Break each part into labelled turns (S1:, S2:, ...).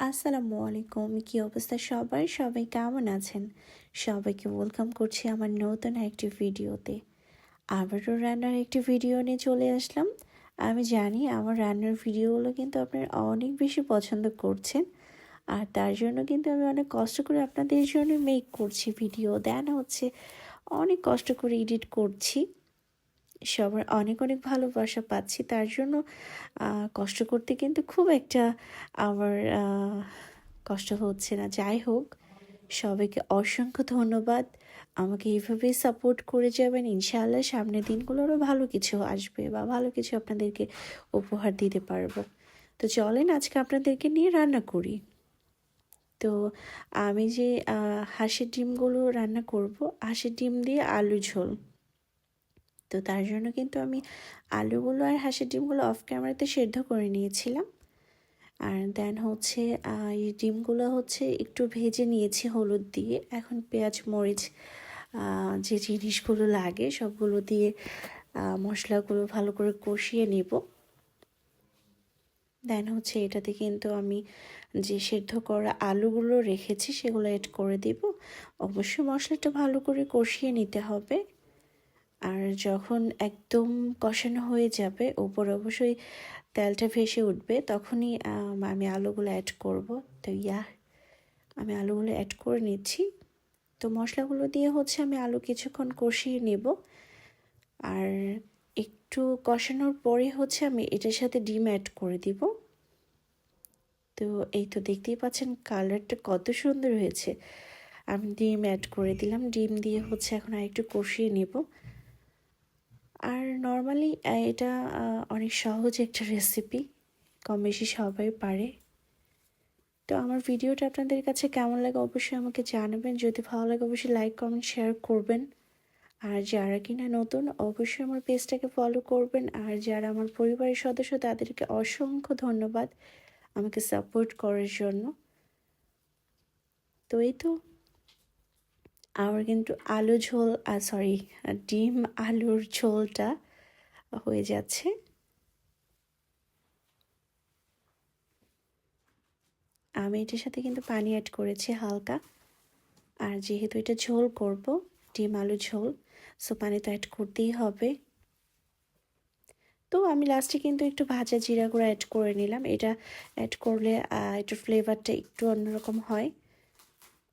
S1: আসসালামু আলাইকুম। কী অবস্থা সবার? সবাই কেমন আছেন? সবাইকে ওয়েলকাম করছি আমার নতুন একটি ভিডিওতে আবারও রান্নার একটি ভিডিও নিয়ে চলে আসলাম। আমি জানি আমার রান্নার ভিডিওগুলো কিন্তু আপনারা অনেক বেশি পছন্দ করছেন। আর তার জন্য কিন্তু আমি অনেক কষ্ট করে আপনাদের জন্য মেক করছি ভিডিও দেন হচ্ছে অনেক কষ্ট করে এডিট করছি। সবার অনেক অনেক ভালোবাসা পাচ্ছি। তার জন্য কষ্ট করতে কিন্তু খুব একটা আমার কষ্ট হচ্ছে না। যাই হোক, সবাইকে অসংখ্য ধন্যবাদ। আমাকে এইভাবেই সাপোর্ট করে যাবেন। ইনশাআল্লাহ সামনের দিনগুলোরও ভালো কিছু আসবে বা ভালো কিছু আপনাদেরকে উপহার দিতে পারব। তো চলেন, আজকে আপনাদেরকে নিয়ে রান্না করি। তো আমি যে হাঁসের ডিমগুলো রান্না করব, হাঁসের ডিম দিয়ে আলু ঝোল। তো তার জন্য কিন্তু আমি আলুগুলো আর হাঁসের ডিমগুলো অফ ক্যামেরাতে সেদ্ধ করে নিয়েছিলাম। আর দেন হচ্ছে এই ডিমগুলো হচ্ছে একটু ভেজে নিয়েছি হলুদ দিয়ে। এখন পেঁয়াজ, মরিচ যে জিনিসগুলো লাগে সবগুলো দিয়ে মশলাগুলো ভালো করে কষিয়ে নেব। দেন হচ্ছে এটাতে কিন্তু আমি যে সেদ্ধ করা আলুগুলো রেখেছি সেগুলো এড করে দিব। অবশ্যই মশলাটা ভালো করে কষিয়ে নিতে হবে। আর যখন একদম কষানো হয়ে যাবে ওপর অবশ্যই তেলটা ভেসে উঠবে, তখনই, আমি আলুগুলো অ্যাড করব। তো ইয়া, আমি আলুগুলো অ্যাড করে নিচ্ছি। তো মশলাগুলো দিয়ে হচ্ছে আমি আলু কিছুক্ষণ কষিয়ে নেব। আর একটু কষানোর পরে হচ্ছে আমি এটার সাথে ডিম অ্যাড করে দিব। তো এই তো দেখতেই পাচ্ছেন কালারটা কত সুন্দর হয়েছে। আমি ডিম অ্যাড করে দিলাম। ডিম দিয়ে হচ্ছে এখন আর একটু কষিয়ে নেব। আর নর্মালি এটা অনেক সহজ একটা রেসিপি কম বেশি সবাই পারে। তো আমার ভিডিওটা আপনাদের কাছে কেমন লাগে অবশ্যই আমাকে জানাবেন। যদি ভালো লাগে, অবশ্যই লাইক কমেন্ট শেয়ার করবেন। আর যারা কিনা নতুন, অবশ্যই আমার পেজটাকে ফলো করবেন। আর যারা আমার পরিবারের সদস্য, তাদেরকে অসংখ্য ধন্যবাদ আমাকে সাপোর্ট করার জন্য। তো এই তো। আমার কিন্তু আলু ঝোল সরি ডিম আলুর ঝোলটা হয়ে যাচ্ছে। আমি এটার সাথে কিন্তু পানি অ্যাড করেছি হালকা। আর যেহেতু এটা ঝোল করব, ডিম আলু ঝোল সো পানি তো অ্যাড করতেই হবে। তো আমি লাস্টে কিন্তু একটু ভাজা জিরা গুঁড়া অ্যাড করে নিলাম। এটা অ্যাড করলে একটু ফ্লেভারটা একটু অন্যরকম হয়।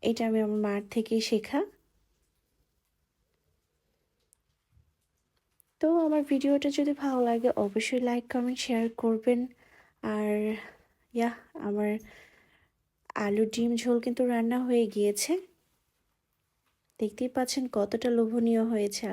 S1: এটা আমি আমার মার থেকেই শেখা। তো আমার ভিডিওটা যদি ভালো লাগে, অবশ্যই লাইক কমেন্ট শেয়ার করবেন। আর ইয়া, আমার আলু ডিম ঝোল কিন্তু রান্না হয়ে গিয়েছে। দেখতেই পাচ্ছেন কতটা লোভনীয় হয়েছে